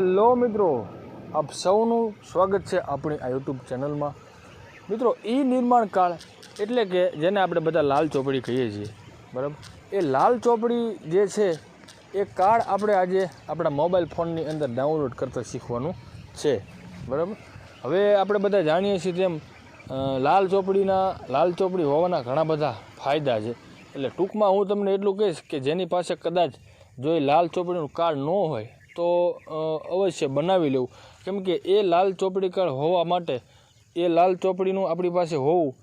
Hello મિત્રો, આપ સૌનું સ્વાગત છે આપણી આ યુટ્યુબ ચેનલમાં. મિત્રો, ઈ નિર્માણ કાળ એટલે કે જેને આપણે બધા લાલ ચોપડી કહીએ છીએ, બરાબર? એ લાલ ચોપડી જે છે, એ કાર્ડ આપણે આજે આપણા મોબાઈલ ફોનની અંદર ડાઉનલોડ કરતાં શીખવાનું છે, બરાબર? હવે આપણે બધા જાણીએ છીએ તેમ લાલ ચોપડીના, લાલ ચોપડી હોવાના ઘણા બધા ફાયદા છે. એટલે ટૂંકમાં હું તમને એટલું કહીશ કે જેની પાસે કદાચ જો એ લાલ ચોપડીનું કાર્ડ ન હોય તો અવશ્ય બનાવી લેવું. કેમ કે એ લાલ ચોપડી કાર્ડ હોવા માટે એ લાલ ચોપડીનું આપણી પાસે હોવું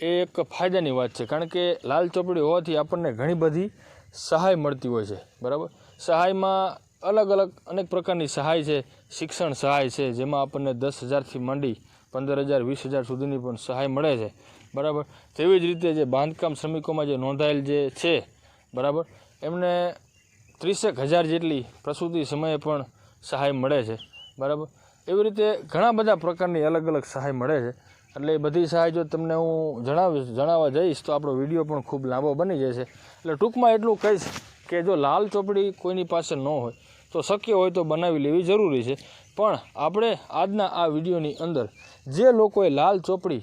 એ એક ફાયદાની વાત છે. કારણ કે લાલ ચોપડી હોવાથી આપણને ઘણી બધી સહાય મળતી હોય છે. બરાબર? સહાયમાં અલગ અલગ અનેક પ્રકારની સહાય છે. શિક્ષણ સહાય છે, જેમાં આપણને દસ હજારથી માંડી પંદર હજાર, વીસ હજાર સુધીની પણ સહાય મળે છે. બરાબર? તેવી જ રીતે જે બાંધકામ શ્રમિકોમાં જે નોંધાયેલ જે છે, બરાબર? એમને ત્રીસેક હજાર જેટલી પ્રસૂતિ સમયે પણ સહાય મળે છે. બરાબર? એવી રીતે ઘણા બધા પ્રકારની અલગ અલગ સહાય મળે છે. એટલે એ બધી સહાય જો તમને હું જણાવીશ જણાવવા જઈશ તો આપણો વીડિયો પણ ખૂબ લાંબો બની જશે. એટલે ટૂંકમાં એટલું કહીશ કે જો લાલ ચોપડી કોઈની પાસે ન હોય, તો શક્ય હોય તો બનાવી લેવી જરૂરી છે. પણ આપણે આજના આ વિડીયોની અંદર જે લોકોએ લાલ ચોપડી,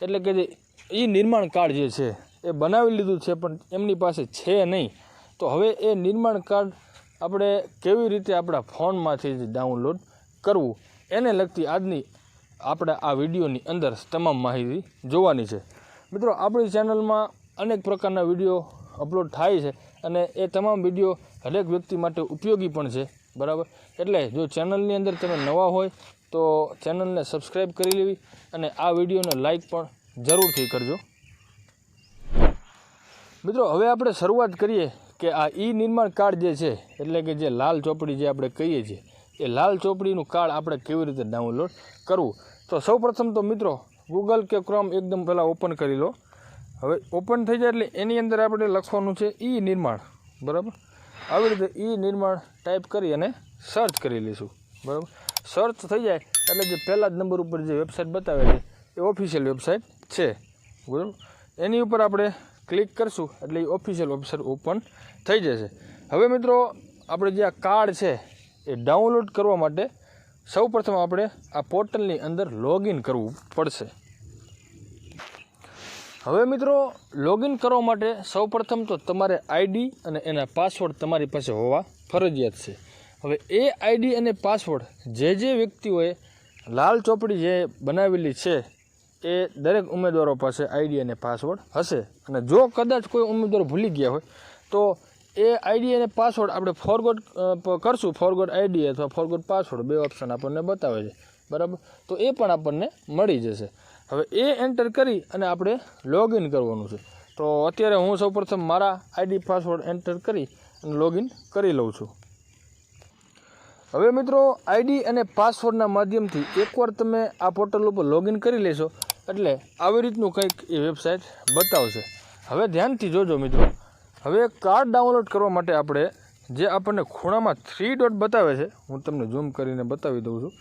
એટલે કે જે એ નિર્માણ કાર્ડ જે છે, એ બનાવી લીધું છે પણ એમની પાસે છે નહીં. તો હવે એ નિર્માણ કાર્ડ આપણે કેવી રીતે આપણા ફોનમાંથી જ ડાઉનલોડ કરવું? એને લગતી આજની આપણે આ વિડીયોની અંદર તમામ માહિતી જોવાની છે. મિત્રો, આપણી ચેનલમાં અનેક પ્રકારના વીડિયો અપલોડ થાય છે અને એ તમામ વીડિયો હરેક વ્યક્તિ માટે ઉપયોગી પણ છે, બરાબર? એટલે જો ચેનલની અંદર તમે નવા હોય તો ચેનલને સબસ્ક્રાઈબ કરી લેવી અને આ વિડીયોને લાઈક પણ જરૂરથી કરજો. મિત્રો, હવે આપણે શરૂઆત કરીએ કે આ ઈ નિર્માણ કાર્ડ જે છે, એટલે કે જે લાલ ચોપડી જે આપણે કહીએ છીએ, એ લાલ ચોપડીનું કાર્ડ આપણે કેવી રીતે ડાઉનલોડ કરવું? તો સૌપ્રથમ તો મિત્રો ગૂગલ કે ક્રોમ એકદમ પહેલાં ઓપન કરી લો. હવે ઓપન થઈ જાય એટલે એની અંદર આપણે લખવાનું છે ઈ નિર્માણ. બરાબર? આવી રીતે ઈ નિર્માણ ટાઈપ કરી અને સર્ચ કરી લઈશું. બરાબર? સર્ચ થઈ જાય એટલે જે પહેલા જ નંબર ઉપર જે વેબસાઇટ બતાવે છે, એ ઓફિશિયલ વેબસાઇટ છે. બરાબર? એની ઉપર આપણે ક્લિક કરશું એટલે એ ઓફિશિયલ ઓપ્શન ઓપન થઈ જશે. હવે મિત્રો, આપણે જે આ કાર્ડ છે, એ ડાઉનલોડ કરવા માટે સૌપ્રથમ આપણે આ પોર્ટલની અંદર લોગિન કરવું પડશે. હવે મિત્રો લોગિન કરવા માટે સૌપ્રથમ તો તમારે આઈડી અને એના પાસવર્ડ તમારી પાસે હોવા ફરજિયાત છે. હવે એ આઈડી અને પાસવર્ડ જે જે વ્યક્તિઓએ લાલ ચોપડી જે બનાવેલી છે એ દરેક ઉમેદવારો પાસે આઈડી અને પાસવર્ડ હશે. અને જો કદાચ કોઈ ઉમેદવાર ભૂલી ગયા હોય, તો એ આઈડી અને પાસવર્ડ આપણે ફોરગોટ કરશું. ફોરગોટ આઈડી અથવા ફોરગોટ પાસવર્ડ બે ઓપ્શન આપણને બતાવે છે. બરાબર? તો એ પણ આપણને મળી જશે. હવે એ એન્ટર કરી અને આપણે લોગિન કરવાનું છે. તો અત્યારે હું સૌપ્રથમ મારા આઈડી પાસવર્ડ એન્ટર કરી અને લોગિન કરી લઉં છું. હવે મિત્રો આઈડી અને પાસવર્ડના માધ્યમથી એકવાર તમે આ પોર્ટલ ઉપર લોગિન કરી લેશો, એટલે આવી રીતનું કંઈક એ વેબસાઇટ બતાવશે. હવે ધ્યાનથી જોજો મિત્રો, હવે કાર્ડ ડાઉનલોડ કરવા માટે આપણે જે આપણને ખૂણામાં થ્રી ડોટ બતાવે છે, હું તમને ઝૂમ કરીને બતાવી દઉં છું.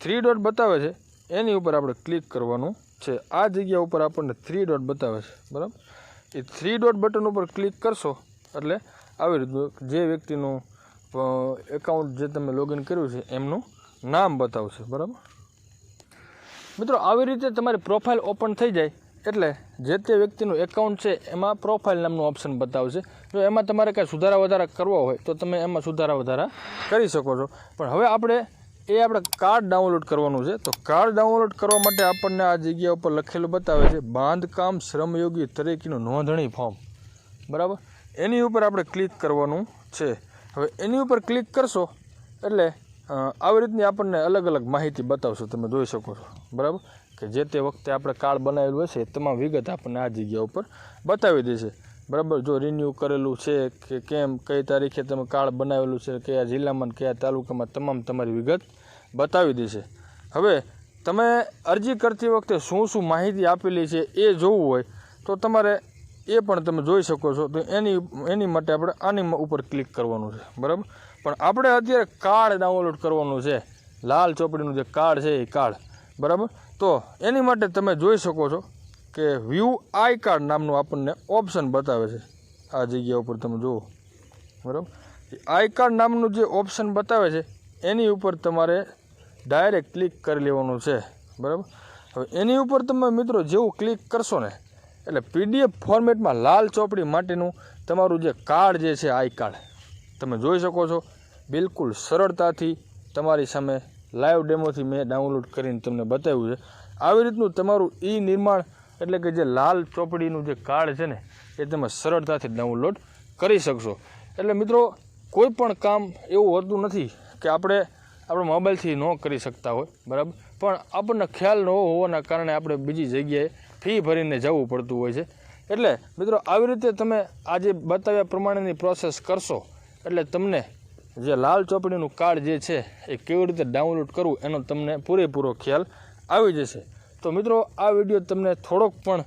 થ્રી ડોટ બતાવે છે, એની ઉપર આપણે ક્લિક કરવાનું છે. આ જગ્યા ઉપર આપણને થ્રી ડોટ બતાવે છે, બરાબર? એ થ્રી ડોટ બટન ઉપર ક્લિક કરશો, એટલે આવી રીતનું જે વ્યક્તિનું એકાઉન્ટ જે તમે લોગિન કર્યું છે, એમનું નામ બતાવશે, બરાબર? મિત્રો, આવી રીતે તમારી પ્રોફાઇલ ઓપન થઈ જાય, એટલે જે તે વ્યક્તિનું એકાઉન્ટ છે, એમાં પ્રોફાઇલ નામનું ઓપ્શન બતાવશે. જો એમાં તમારે કાંઈ સુધારા વધારા કરવો હોય, તો તમે એમાં સુધારા વધારા કરી શકો છો. પણ હવે આપણે એ આપણે કાર્ડ ડાઉનલોડ કરવાનું છે. તો કાર્ડ ડાઉનલોડ કરવા માટે આપણને આ જગ્યા ઉપર લખેલું બતાવે છે, બાંધકામ શ્રમયોગી તરીકેનું નોંધણી ફોર્મ બરાબર? એની ઉપર આપણે ક્લિક કરવાનું છે. હવે એની ઉપર ક્લિક કરશો એટલે આવી રીતની આપણને અલગ અલગ માહિતી બતાવશે, તમે જોઈ શકો છો. બરાબર? કે જે તે વખતે આપણે કાર્ડ બનાવેલું હશે, એ તમામ વિગત આપણને આ જગ્યા ઉપર બતાવી દેશે. બરાબર? જો રિન્યૂ કરેલું છે કે કેમ, કઈ તારીખે તમે કાર્ડ બનાવેલું છે, કયા જિલ્લામાં કયા તાલુકામાં, તમામ તમારી વિગત બતાવી દેશે. હવે, તમે અરજી કરતી વખતે શું શું માહિતી આપેલી છે એ જોવું હોય, તો તમારે એ પણ તમે જોઈ શકો છો. તો એની એની માટે આપણે આની ઉપર ક્લિક કરવાનું છે. બરાબર? પણ આપણે અત્યારે કાર્ડ ડાઉનલોડ કરવાનું છે. લાલ ચોપડીનું જે કાર્ડ છે એ કાર્ડ. બરાબર? તો એની માટે તમે જોઈ શકો છો કે વ્યૂ આઈ કાર્ડ નામનું આપણને ઓપ્શન બતાવે છે. આ જગ્યા ઉપર તમે જુઓ. બરાબર? આઈ કાર્ડ નામનું જે ઓપ્શન બતાવે છે, એની ઉપર તમારે ડાયરેક્ટ ક્લિક કરી લેવાનું છે. બરાબર? હવે એની ઉપર તમે મિત્રો જેવું ક્લિક કરશો ને એટલે પીડીએફ ફોર્મેટમાં લાલ ચોપડી માટેનું તમારું જે કાર્ડ જે છે, આઈ કાર્ડ, તમે જોઈ શકો છો. બિલકુલ સરળતાથી તમારી સામે લાઈવ ડેમોથી મેં ડાઉનલોડ કરીને તમને બતાવ્યું છે. આવી રીતનું તમારું ઈ નિર્માણ એટલે કે જે લાલ ચોપડીનું જે કાર્ડ છે ને, એ તમે સરળતાથી ડાઉનલોડ કરી શકશો. એટલે મિત્રો, કોઈ પણ કામ એવું હોતું નથી કે આપણે આપણા મોબાઈલથી ન કરી શકતા હોય, બરાબર? પણ આપણને ખ્યાલ ન હોવાના કારણે આપણે બીજી જગ્યાએ ફી ભરીને જવું પડતું હોય છે. એટલે મિત્રો, આવી રીતે તમે આજે બતાવ્યા પ્રમાણેની પ્રોસેસ કરશો, એટલે તમને જે લાલ ચોપડીનું કાર્ડ જે છે, એ કેવી રીતે ડાઉનલોડ કરવું એનો તમને પૂરેપૂરો ખ્યાલ આવી જશે. તો મિત્રો, આ વીડિયો તમને થોડોક પણ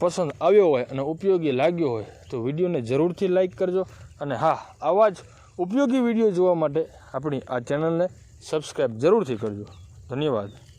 પસંદ આવ્યો હોય અને ઉપયોગી લાગ્યો હોય, તો વિડીયોને જરૂરથી લાઇક કરજો. અને હા, આવા જ ઉપયોગી વીડિયો જોવા માટે આપણી આ ચેનલને સબસ્ક્રાઈબ જરૂરથી કરજો. ધન્યવાદ.